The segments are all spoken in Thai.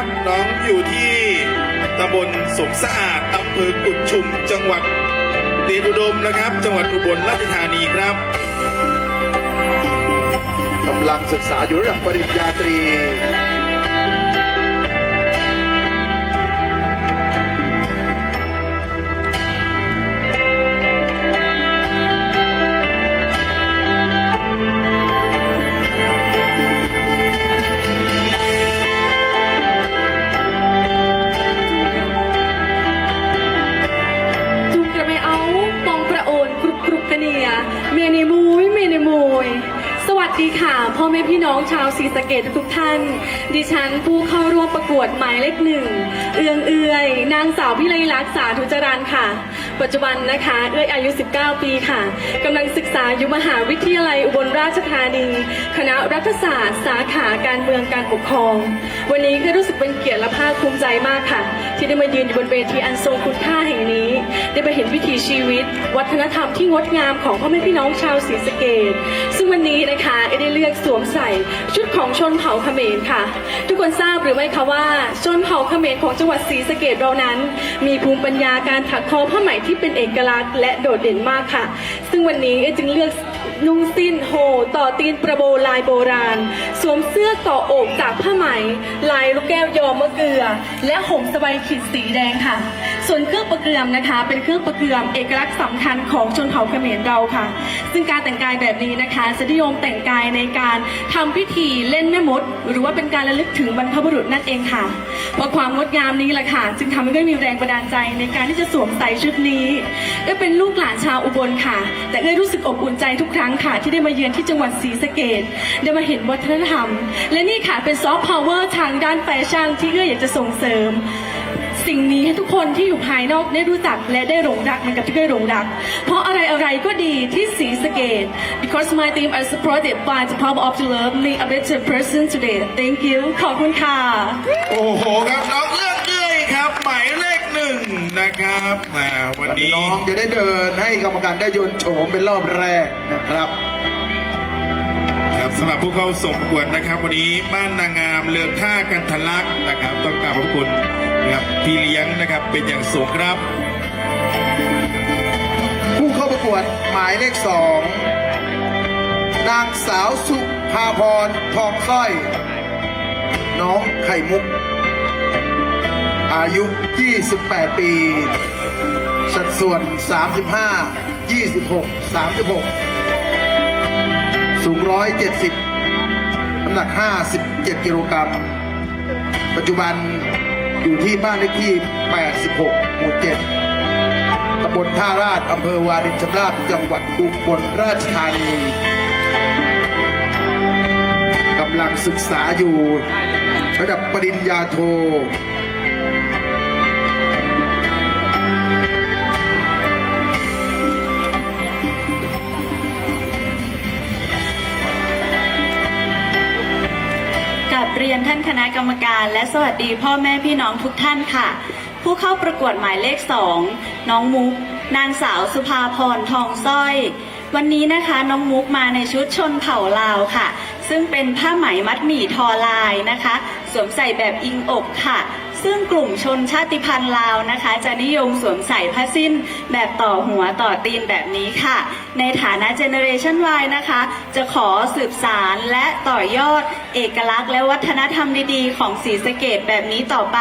นะครับ น้องอยู่ที่ตำบลสมสะอาดอำเภอกุดชุม จังหวัดเดชอุดมนะครับ จังหวัดอุบลราชธานีครับกำลังศึกษาอยู่ระดับปริญญาตรี เมเนมูยเมเนมูยสวัสดีค่ะ พ่อแม่พี่น้องชาวศรีสะเกดทุกท่าน ดิฉันผู้เข้าร่วมประกวดหมายเลขหนึ่ง เอืองเอือย นางสาวพิไลลักษณ์สาธุจรันค่ะ ปัจจุบันนะคะ เอื้อยอายุ 19 ปีค่ะกำลังศึกษาอยู่มหาวิทยาลัยอุบลราชธานี คณะรัฐศาสตร์ สาขาการเมืองการปกครอง วันนี้ก็รู้สึกเป็นเกียรติและภาคภูมิใจมากค่ะ ที่ได้มายืนอยู่บนเวทีอันทรงคุณค่าแห่งนี้ ได้ไปเห็นวิถีชีวิต วัฒนธรรมที่งดงามของพ่อแม่พี่น้องชาวศรีสะเกดซึ่งวันนี้นะคะเอได้เลือกส มใส่ชุดของชนเผ่าเขมรค่ะ ทุกคนทราบหรือไม่คะว่า ชนเผ่าเขมรของจังหวัดศรีสะเกดเรานั้น มีภูมิปัญญาการถักทอผ้าไหมที่เป็นเอกลักษณ์และโดดเด่นมากค่ะ ซึ่งวันนี้เอจึงเลือกนุ่งสิ้นโฮต่อตีนประโบลายโบราณ สวมเสื้อต่ออกจากผ้าไหม ลายลูกแก้วยอมะเกลือ และห่มสบายขีดสีแดงค่ะ ส่วนเครื่องประเกลือมนะคะ เป็นเครื่องประเกลือมเอกลักษณ์สำคัญของชนเผ่าเขมรเราค่ะ ซึ่งการแต่งกายแบบนี้นะคะจะนิยมแต่งกายในการทำพิธีเล่นแม่มด หรือว่าเป็นการระลึกถึงบรรพบุรุษนั่นเองค่ะเพราะความงดงามนี้แหละค่ะ จึงทำให้ได้มีแรงบันดาลใจในการที่จะสวมใส่ชุดนี้ได้เป็นลูกหลานชาวอุบลค่ะ แต่ได้รู้สึกอบอุ่นใจทุกครั้งค่ะ ที่ได้มาเยือนที่จังหวัดศรีสะเกดได้มาเห็นวัฒนธรรม และนี่ค่ะเป็นซอฟต์พาวเวอร์ทางด้านแฟชั่นที่เอื้ออยากจะส่งเสริม สิ่งนี้ให้ทุกคนที่อยู่ภายนอกได้รู้จักและได้หลงรักเหมือนกับที่เคยหลงรัก เพราะอะไรอะไรก็ดีที่ศรีสะเกด because my team are supported by the power of the love me a better person today thank you ขอบคุณค่ะ โอ้โหครับน้องเอื้องเอื้อยครับหมายเลขหนึ่งนะครับมาวันนี้น้องจะได้เดินให้กรรมการได้โยนโฉมเป็นรอบแรกนะครับครับสำหรับผู้เข้าส่งประกวดนะครับ วันนี้บ้านนางงามเลือกท่ากันทะลักนะครับ ต้องกราบขอบคุณ นะครับพี่เลี้ยงนะครับเป็นอย่างสูงครับ ผู้เข้าประกวดหมายเลขสองนางสาวสุภาพรทองสร้อย น้องไข่มุก อายุ 28 ปี สัดส่วน 35 26 36 สูง 170 น้ำหนัก 57 กิโลกรัม ปัจจุบัน อยู่ที่บ้านเลขที่ 86 หมู่ 7ตำบลท่าราชอำเภอวารินชำราบจังหวัดอุบลราชธานีกำลังศึกษาอยู่ ระดับปริญญาโท เรียนท่านคณะกรรมการ และสวัสดีพ่อแม่พี่น้องทุกท่านค่ะ ผู้เข้าประกวดหมายเลขสองน้องมุก นางสาวสุภาพรทองสร้อย วันนี้นะคะน้องมุกมาในชุดชนเผ่าลาวค่ะ ซึ่งเป็นผ้าไหมมัดหมี่ทอลายนะคะ สวมใส่แบบอิงอกค่ะ ซึ่งกลุ่มชนชาติพันธุ์ลาวนะคะ จะนิยมสวมใส่ผ้าสิ้นแบบต่อหัวต่อตีนแบบนี้ค่ะ ในฐานะเจเนอเรชัน Y นะคะ จะขอสืบสารและต่อยอดเอกลักษณ์ และวัฒนธรรมดีๆ ของศรีสะเกดแบบนี้ต่อไป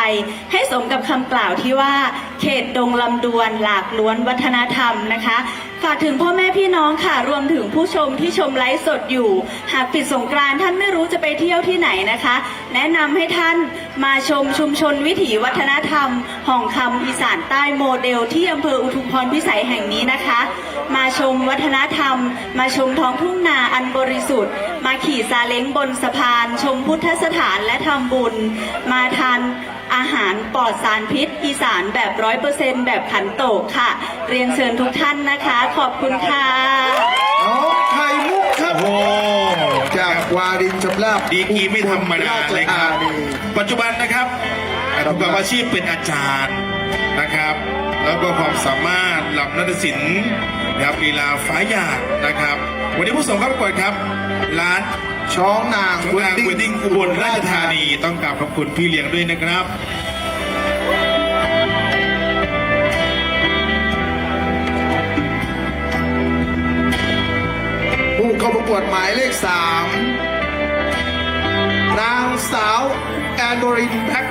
ให้สมกับคำกล่าวที่ว่า เขตดงลำดวนหลากล้วนวัฒนธรรมนะคะ ฝากถึงพ่อแม่พี่น้องค่ะรวมถึงผู้ชมที่ชมไลฟ์สดอยู่ หากปิดสงกรานท่านไม่รู้จะไปเที่ยวที่ไหนนะคะ แนะนำให้ท่านมาชมชุมชนวิถีวัฒนธรรมห่องคำอีสานใต้โมเดล ที่อำเภออุทุมพรพิสัยแห่งนี้นะคะ มาชมวัฒนธรรม มาชมท้องทุ่งนาอันบริสุทธิ์ มาขี่ซาเล้งบนสะพาน ชมพุทธสถานและทำบุญ มาทาน อาหารปลอดสารพิษ อีสานแบบร้อยเปอร์เซ็นแบบขันโตกค่ะ เรียนเชิญทุกท่านนะคะ ขอบคุณค่ะน้องไข่มุกครับ โอ้โหจากวารินชำราบดีกรีไม่ธรรมดาเลยครับชธานีปัจจุบันนะครับประกอบอาชีพเป็นอาจารย์นะครับ แล้วก็ความสามารถลำนัตศิลป์นะครับลีลาฟ้าหยาดนะครับ วันนี้ผู้ส่งเข้าประกวดครับ ร้าน ช้องนางสงกรานต์เวดดิ้งอุบลราชธานีต้องกราบขอบคุณพี่เลี้ยงด้วยนะครับผู้เข้าประกวดหมายเลขสามนางสาวแอนโดรินแพ็ค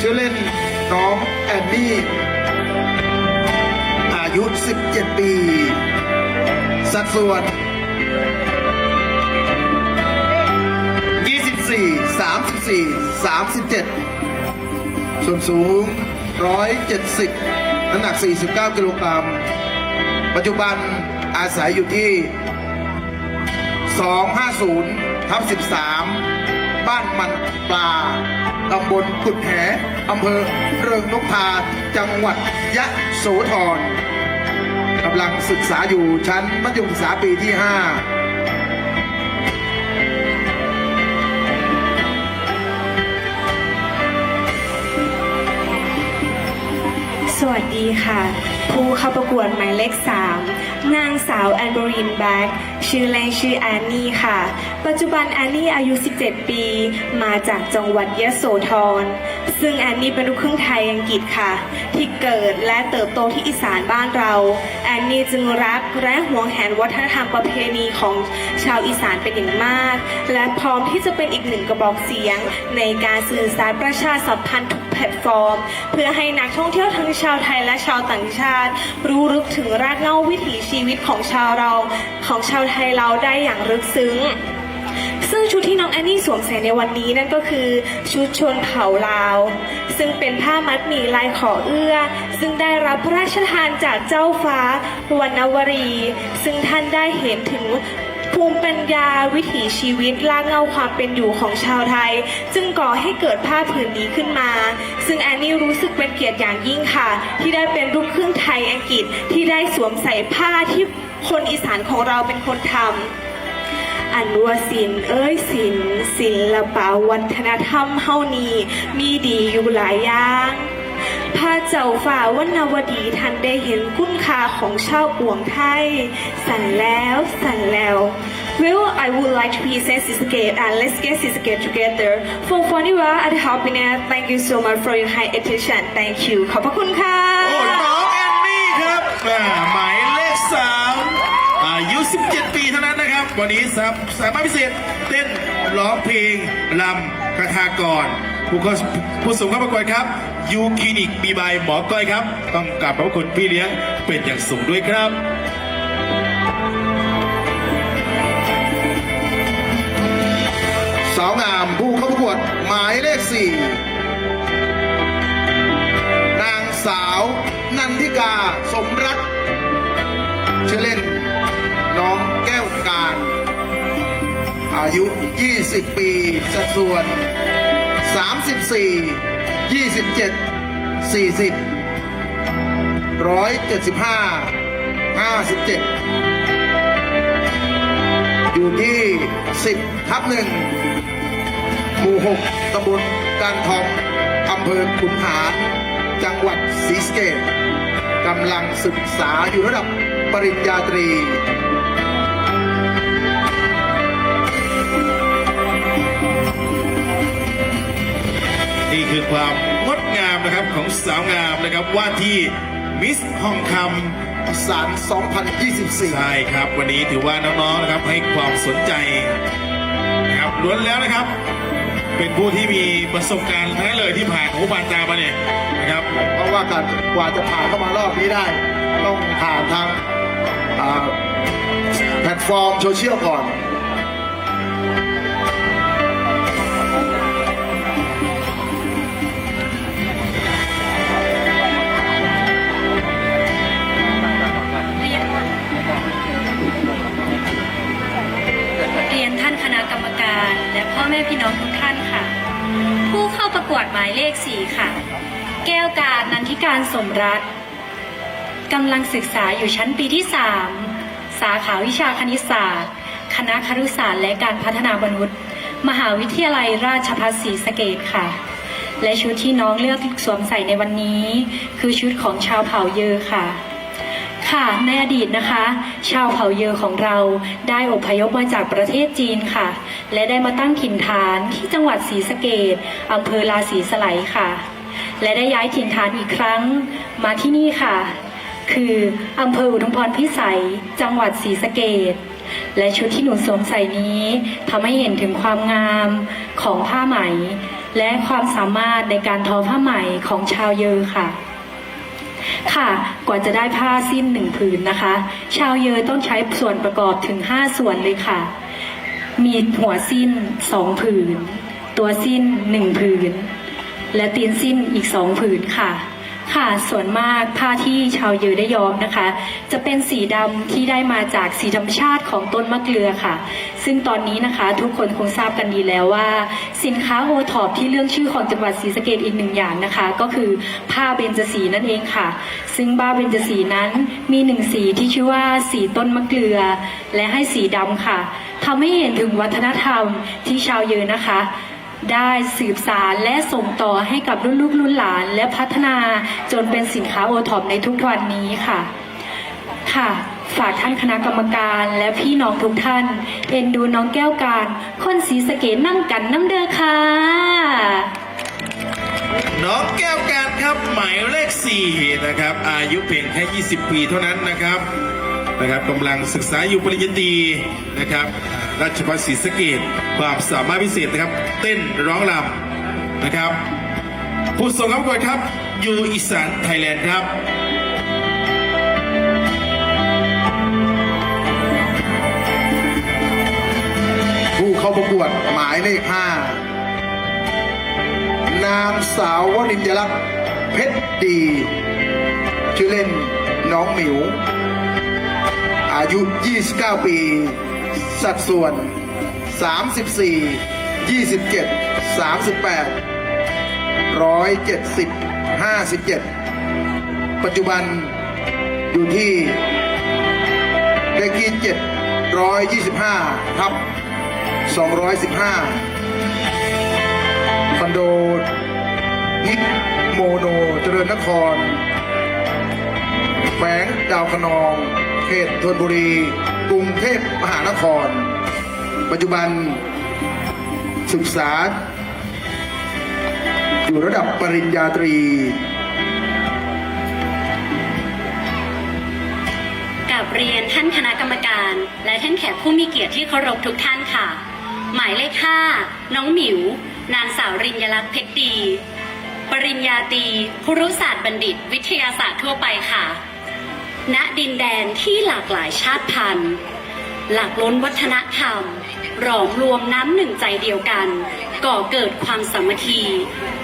ชื่อเล่นน้องแอนนี่ อายุ 17 ปี สัดส่วน 34 37 ส่วนสูง 170 น้ำหนัก 49 กิโลกรัม ปัจจุบันอาศัยอยู่ที่ 250ทับ13 บ้านมันปลาตำบลกุดแหอำเภอเริงนกทาจังหวัดยะโสธรกำลังศึกษาอยู่ชั้นมัธยมศึกษาปีที่ 5 วัสดีค่ะ ผู้เข้าประกวดหมายเลข 3 นางสาวแอนโบรินแบ็กชื่อเล่นชื่อแอนนี่ค่ะ ปัจจุบันแอนนี่อายุ 17 ปี มาจากจังหวัดยะโสธร ซึ่งแอนนี่เป็นลูกครึ่งไทยอังกฤษค่ะ ที่เกิดและเติบโตที่อีสานบ้านเรา แอนนี่จึงรักและหวงแหนวัฒนธรรมประเพณีของชาวอีสานเป็นอย่างมาก และพร้อมที่จะเป็นอีกหนึ่งกระบอกเสียง ในการสื่อสารประชาสัมพันธ์ทุก แพลตฟอร์ม เพื่อให้นักท่องเที่ยวทั้งชาวไทยและชาวต่างชาติ รู้ลึกถึงรากเหง้าวิถีชีวิตของชาวเราของชาวไทยเราได้อย่างลึกซึ้งซึ่งชุดที่น้องแอนนี่สวมใส่ในวันนี้นั่นก็คือชุดชนเผ่าลาว ซึ่งเป็นผ้ามัดหมี่ลายขอเอื้อ ซึ่งได้รับพระราชทานจากเจ้าฟ้า วรรณวรี ซึ่งท่านได้เห็นถึง ภูมิปัญญาวิถีชีวิตลากเงาความเป็นอยู่ของชาวไทย จึงก่อให้เกิดผ้าผืนนี้ขึ้นมา ซึ่งแอนนี่รู้สึกเป็นเกียรติอย่างยิ่งค่ะ ที่ได้เป็นลูกครึ่งไทยอังกฤษที่ได้สวมใส่ผ้าที่คนอีสานของเราเป็นคนทำอันว่าศิลเอ้ยศิลศิลปะวัฒนธรรมเฮานี้มีดีอยู่หลายอย่าง พระเจ้าฝ่าวรรณวดีท่านได้เห็นคุณค่าของชาวปวงไทย สั่นแล้วสั่นแล้ว Well, I would like to present Sisake and let's get Sisake together. For Foniwa and happiness, thank you so much for your high attention. Thank you. ขอบพระคุณค่ะ โอ้น้องแอนนี่ครับหมายเลขสามอายุ 17 ปีเท่านั้นนะครับ วันนี้สามสามารถพิเศษเต้นร้องเพลงลำคาถากร ผู้เข้าผู้สูงเข้าประกวดครับยูคลินิกบีบายหมอก้อยครับ ต้องกราบขอบพระคุณพี่เลี้ยงเป็นอย่างสูงด้วยครับสาวงามผู้เข้าประกวดหมายเลขสี่นางสาวนันทิกาสมรักชื่อเล่นน้องแก้วการ อายุ 20 ปี สัดส่วน 34 27 40 175 57 อยู่ที่ 10 ทับหนึ่งหมู่ 6ตำบลการทองอำเภอขุนหาร จังหวัดศรีสะเกษกำลังศึกษาอยู่ระดับปริญญาตรี นี่คือความงดงามนะครับของสาวงามนะครับว่าที่มิสทองคำอีสาน2024 ใช่ครับ วันนี้ถือว่าน้องๆนะครับให้ความสนใจนะครับล้วนแล้วนะครับ เป็นผู้ที่มีประสบการณ์ทั้งนั้นเลยที่ผ่านหูบานตามาเนี่ยนะครับ เพราะว่าการกว่าจะผ่านเข้ามารอบนี้ได้ ต้องผ่านทางอ่าแพลตฟอร์มโซเชียลก่อนาร และพ่อแม่พี่น้องทุกท่านค่ะ ผู้เข้าประกวดหมายเลขสี่ค่ะ แก้วการนันทิการสมรัตกำลังศึกษาอยู่ชั้นปีที่3สาขาวิชาคณิตศาสตร์ คณะครุศาสตร์และการพัฒนามนุษย์ มหาวิทยาลัยราชภัฏศรีสะเกษค่ะ และชุดที่น้องเลือกสวมใส่ในวันนี้ คือชุดของชาวเผ่าเยอค่ะ ค่ะในอดีตนะคะ ชาวเผ่าเยอของเราได้อพยพมาจากประเทศจีนค่ะ และได้มาตั้งถิ่นฐานที่จังหวัดศรีสะเกดอำเภอลาศีสไลยค่ะ และได้ย้ายถิ่นฐานอีกครั้งมาที่นี่ค่ะ คืออำเภออุทุมพรพิสัย จังหวัดศรีสะเกดและชุดที่หนูสวมใส่นี้ทำให้เห็นถึงความงามของผ้าไหม และความสามารถในการทอผ้าไหมของชาวเยอค่ะ ค่ะ กว่าจะได้ผ้าสิ้นหนึ่งผืนนะคะ ชาวเยอต้องใช้ส่วนประกอบถึง 5 ส่วนเลยค่ะ มีหัวสิ้นสองผืน ตัวสิ้นหนึ่งผืน และตีนสิ้นอีกสองผืนค่ะ ค่ะส่วนมากผ้าที่ชาวเยอได้ย้อมนะคะ จะเป็นสีดำที่ได้มาจากสีธรรมชาติของต้นมะเกลือค่ะ ซึ่งตอนนี้นะคะทุกคนคงทราบกันดีแล้วว่า สินค้าโอท็อปที่เรื่องชื่อของจังหวัดศรีสะเกดอีกหนึ่งอย่างนะคะ ก็คือผ้าเบญจสีนั่นเองค่ะ ซึ่งผ้าเบญจสีนั้นมีหนึ่งสีที่ชื่อว่าสีต้นมะเกลือ และให้สีดำค่ะทำให้เห็นถึงวัฒนธรรมที่ชาวเยอนะคะ ได้สืบสารและส่งต่อให้กับรุ่นลูกรุ่นหลาน และพัฒนาจนเป็นสินค้าโอท็อปในทุกวันนี้ค่ะ ค่ะ ฝากท่านคณะกรรมการและพี่น้องทุกท่านเอ็นดูน้องแก้วการ คนสีสะเกตนั่งกันน้ำเด้อค่ะ น้องแก้วการครับหมายเลข4นะครับ อายุเพียงแค่ 20 ปีเท่านั้นนะครับ นะครับกำลังศึกษาอยู่ปริญญาตรีนะครับราชภัฏศรีสะเกดความสามารถพิเศษนะครับ เต้นร้องรำนะครับ ผู้ส่งคำประกวดครับอยู่อีสานไทยแลนด์ครับผู้เข้าประกวดหมายเลขห้านางสาววรินยลักษณ์เพชรดี ชื่อเล่นน้องหมิว อายุ 29 ปี สัดส่วน 34 27 38 170 57 ปัจจุบันอยู่ที่เลขที่ 725ทับ215 คอนโดนิกโมโนเจริญนคร แขวงดาวคะนอง เขตธนบุรี กรุงเทพมหานคร ปัจจุบันศึกษา อยู่ระดับปริญญาตรีกับเรียนท่านคณะกรรมการ และท่านแขกผู้มีเกียรติที่เคารพทุกท่านค่ะ หมายเลขห้าน้องหมิว นางสาวริญญลักษณ์เพชรดี ปริญญาตรีครุศาสตร์บัณฑิต วิทยาศาสตร์ทั่วไปค่ะ ณดินแดนที่หลากหลายชาติพันธุ์ หลากล้นวัฒนธรรม หลอมรวมน้ำหนึ่งใจเดียวกัน ก่อเกิดความสามัคคี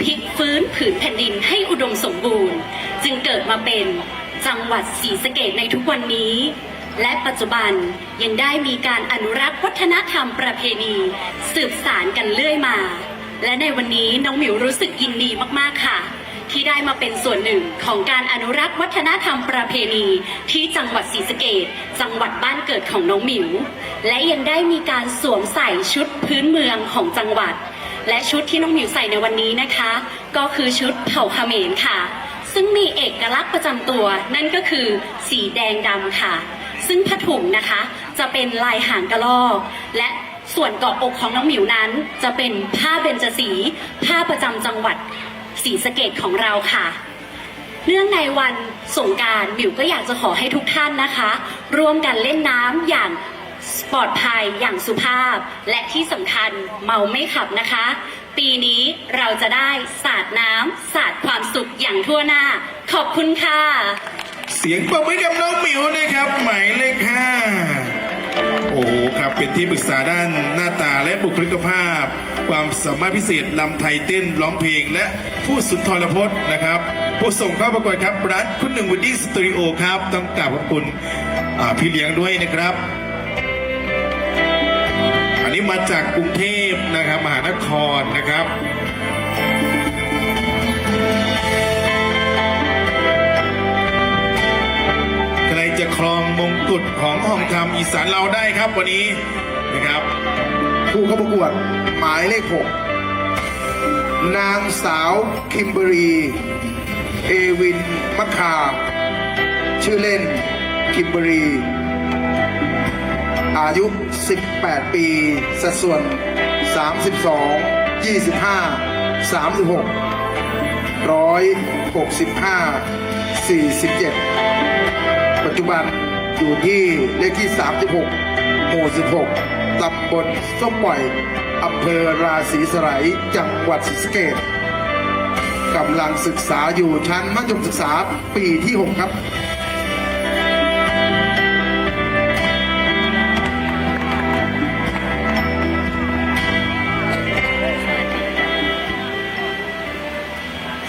พลิกฟื้นผืนแผ่นดินให้อุดมสมบูรณ์ จึงเกิดมาเป็นจังหวัดศรีสะเกดในทุกวันนี้ และปัจจุบันยังได้มีการอนุรักษ์วัฒนธรรมประเพณี สืบสารกันเรื่อยมา และในวันนี้น้องหมิวรู้สึกยินดีมากๆค่ะ ที่ได้มาเป็นส่วนหนึ่งของการอนุรักษ์วัฒนธรรมประเพณี ที่จังหวัดศรีสะเกดจังหวัดบ้านเกิดของน้องหมิว และยังได้มีการสวมใส่ชุดพื้นเมืองของจังหวัด และชุดที่น้องหมิวใส่ในวันนี้นะคะ ก็คือชุดเผ่าเขมรค่ะ ซึ่งมีเอกลักษณ์ประจำตัว นั่นก็คือสีแดงดำค่ะ ซึ่งผ้าถุงนะคะ จะเป็นลายหางกระรอกและส่วนเกาะอกของน้องหมิวนั้น จะเป็นผ้าเบญจสี ผ้าประจำจังหวัด ศรีสะเกดของเราค่ะ เนื่องในวันสงการมิวก็อยากจะขอให้ทุกท่านนะคะ ร่วมกันเล่นน้ำอย่างปลอดภัยอย่างสุภาพ และที่สำคัญเมาไม่ขับนะคะ ปีนี้เราจะได้สาดน้ำสาดความสุขอย่างทั่วหน้า ขอบคุณค่ะ เสียงปรบมือกับน้องหมิวนะครับ หมายเลขห้าโอ้โหครับเป็นที่ปรึกษาด้านหน้าตาและบุคลิกภาพ ความสามารถพิเศษลำไทยเต้นร้องเพลง และผู้สุนทรพจน์นะครับผู้ส่งเข้าประกวดครับรัฐคุณหนึ่งวูดดี้สตูดิโอครับ ต้องกราบขอบคุณพี่เลี้ยงด้วยนะครับ อันนี้มาจากกรุงเทพนะครับมหานครนะครับใครจะครองมงกุฎของห้องทำอีสานเราได้ครับวันนี้นะครับ ผู้เข้าประกวด หมายเลขหกนางสาวคิมเบอรีเอวินมัคคา ชื่อเล่นคิมเบอรี อายุ 18 ปี สัดส่วน 32 25 36 165 47 ปัจจุบันอยู่ที่เลขที่ 36 หมู่ 16 ตำบลส้มปล่อยอำเภอราศีสไลยจังหวัดศรีสะเกษกำลังศึกษาอยู่ชั้นมัธยมศึกษาปีที่ 6 ครับ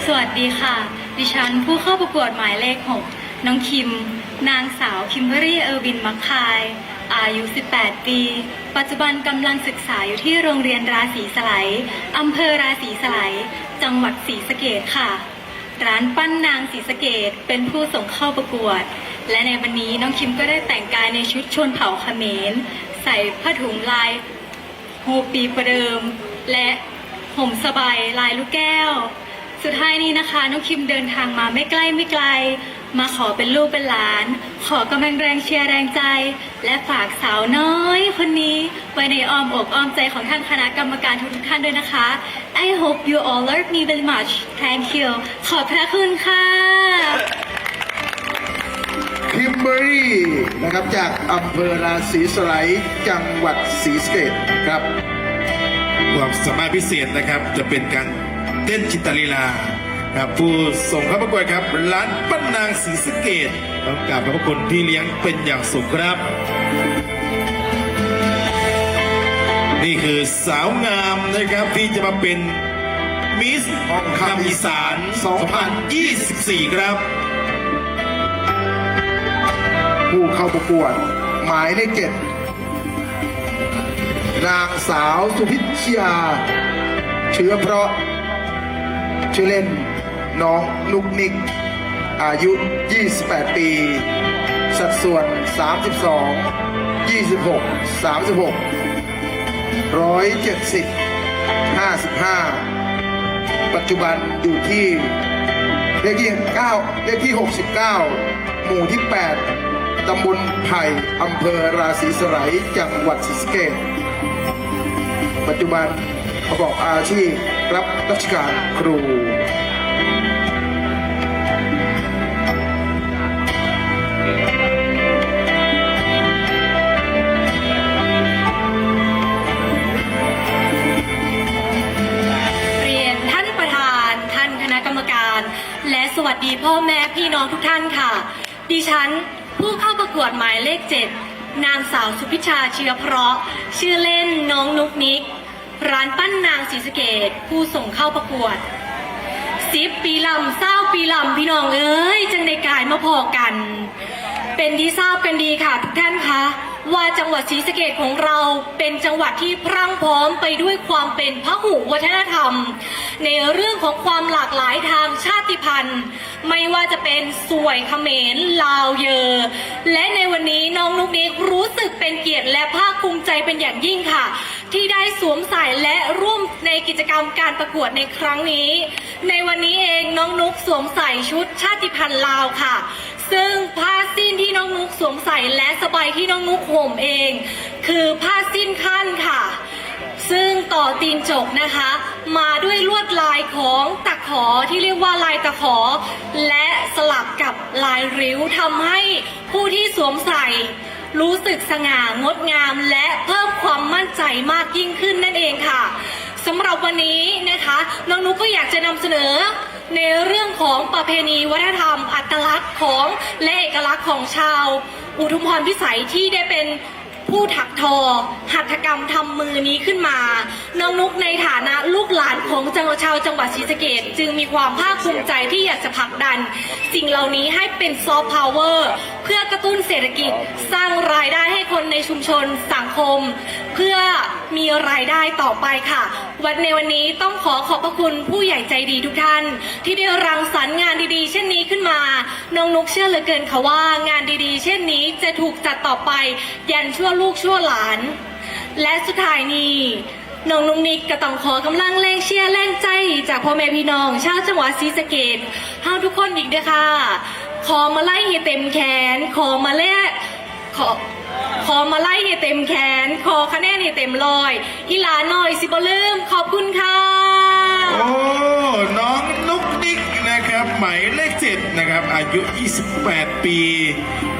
สวัสดีค่ะ ดิฉันผู้เข้าประกวดหมายเลข 6 น้องคิม นางสาวคิมเบอรี่เออร์บินมักคาย อายุ 18 ปี ปัจจุบันกำลังศึกษาอยู่ที่โรงเรียนราศีสไลอำเภอราศีสไลจังหวัดศรีสะเกดค่ะ ร้านปั้นนางศรีสะเกดเป็นผู้ส่งเข้าประกวด และในวันนี้น้องคิมก็ได้แต่งกายในชุดชนเผ่าเขมร ใส่ผ้าถุงลายฮูปีประเดิม และห่มสบายลายลูกแก้ว สุดท้ายนี้นะคะ น้องคิมเดินทางมาไม่ใกล้ไม่ไกล มาขอเป็นลูกเป็นหลาน ขอกำลังแรงเชียร์แรงใจ และฝากสาวน้อยคนนี้ไว้ในอ้อมอกอ้อมใจของท่านคณะกรรมการทุกๆท่านด้วยนะคะ I hope you all love me very much thank you ขอบพระคุณค่ะคิมเบอรี่นะครับจากอำเภอราศีสไลยจังหวัดศรีสะเกษครับความสามารถพิเศษนะครับจะเป็นการเต้นจิตรลีลา ครับผู้ส่งเข้าประกวดครับร้านปั้นนางศรีสะเกดต้องกราบขอบพระคุณที่เลี้ยงเป็นอย่างสูงครับ นี่คือสาวงามนะครับที่จะมาเป็นมิสทองคำอีสาน 2024 ครับ ผู้เข้าประกวด หมายเลขเจ็ดนางสาวสุพิชยา เชื้อเพราะชื่อเล่น น้องนุกนิก อายุ 28 ปี สัดส่วน 32 26 36 170 55 ปัจจุบันอยู่ที่เลขที่9เลขที่ 69 หมู่ที่ 8 ตำบลไผ่อำเภอราศีสไลยจังหวัดศรีสะเกษปัจจุบันประกอบอาชีพรับราชการครู ดิฉันผู้เข้าประกวดหมายเลขเจ็ดนางสาวสุพิชาเชื้อเพราะ ชื่อเล่นน้องนุกนิก ร้านปั้นนางศรีสเกตผู้ส่งเข้าประกวดสิบปีลำเศร้าปีลำพี่น้องเอ้ยจังในกายมาพอกัน เป็นที่ทราบกันดีค่ะทุกท่านคะ ว่าจังหวัดศรีสะเกดของเราเป็นจังหวัดที่พรั่งพร้อมไปด้วยความเป็นพหุวัฒนธรรม ในเรื่องของความหลากหลายทางชาติพันธุ์ ไม่ว่าจะเป็นสวยเขมรลาวเยอ และในวันนี้น้องนุกนิกรู้สึกเป็นเกียรติและภาคภูมิใจเป็นอย่างยิ่งค่ะ ที่ได้สวมใส่และร่วมในกิจกรรมการประกวดในครั้งนี้ ในวันนี้เองน้องนุกสวมใส่ชุดชาติพันธุ์ลาวค่ะ ซึ่งผ้าสิ้นที่น้องนุกสวมใส่และสบายที่น้องนุกห่มเอง คือผ้าสิ้นขั้นค่ะ ซึ่งต่อตีนจกนะคะ มาด้วยลวดลายของตะขอที่เรียกว่าลายตะขอ และสลับกับลายริ้วทำให้ผู้ที่สวมใส่รู้สึกสง่างดงามและเพิ่มความมั่นใจมากยิ่งขึ้นนั่นเองค่ะสำหรับวันนี้นะคะ น้องนุ๊กก็อยากจะนำเสนอ ในเรื่องของประเพณีวัฒนธรรม อัตลักษณ์ของและเอกลักษณ์ของชาว อุทุมพรพิสัยที่ได้เป็น ผู้ถักทอ หัตถกรรมทำมือนี้ขึ้นมา น้องนุกในฐานะลูกหลานของจังหวัดชาวจังหวัดศรีสะเกดจึงมีความภาคภูมิใจที่อยากจะผลักดัน สิ่งเหล่านี้ให้เป็นซอฟต์พาวเวอร์เพื่อกระตุ้นเศรษฐกิจสร้างรายได้ให้คนในชุมชนสังคม เพื่อมีรายได้ต่อไปค่ะ วันในวันนี้ต้องขอขอบพระคุณผู้ใหญ่ใจดีทุกท่าน ที่ได้รังสรรค์งานดีๆ เช่นนี้ขึ้นมา น้องนุกเชื่อเหลือเกินค่ะว่างานดีๆ เช่นนี้จะถูกจัดต่อไปยันชั่วลูกชั่วหลาน และสุดท้ายนี้น้องนุกนิกก็ต้องขอกำลังแรงเชียร์แรงใจ จากพ่อแม่พี่น้อง ชาวจังหวัดศรีสะเกดเฮาทุกคนอีกเด้อค่ะ ขอมาไล่ให้เต็มแขน ขอมาเล่ขอขอมาไล่ให้เต็มแขน ขอคะแนนให้เต็มร้อยอีหลาหน่อยสิบลืมขอบคุณค่ะ โอ้ น้องนุกนิกนะครับหมายเลขเจ็ดนะครับ อายุ 28 ปี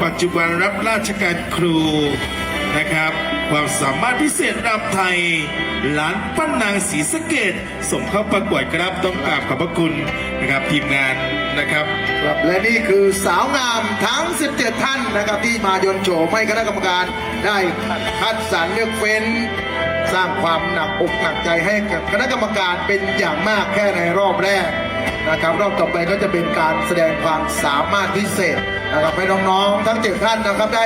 ปัจจุบันรับราชการครู นะครับ ความสามารถพิเศษรำไทยหลานปั้นนางศรีสะเกดส่งเข้าประกวดครับต้องกราบขอบพระคุณนะครับทีมงานนะครับ ครับและนี่คือสาวงามทั้ง 17 ท่านนะครับ ที่มายนโฉมให้คณะกรรมการได้คัดสรรเลือกเฟ้น สร้างความหนักอกหนักใจให้กับคณะกรรมการเป็นอย่างมากแค่ในรอบแรกนะครับรอบต่อไปก็จะเป็นการแสดงความสามารถพิเศษนะครับให้น้องๆทั้งเจ็ดท่านนะครับได้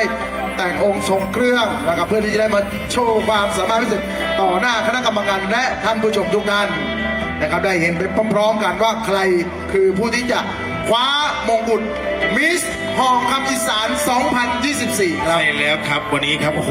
แต่งองค์ทรงเครื่องนะครับเพื่อที่จะได้มาโชว์ความสามารถพิเศษต่อหน้าคณะกรรมการและท่านผู้ชมทุกท่านนะครับได้เห็นไปพร้อมๆกันว่าใครคือผู้ที่จะคว้ามงกุฎมิสหองคำอีสาน 2024 ครับ ใช่แล้วครับวันนี้ครับโอ้โห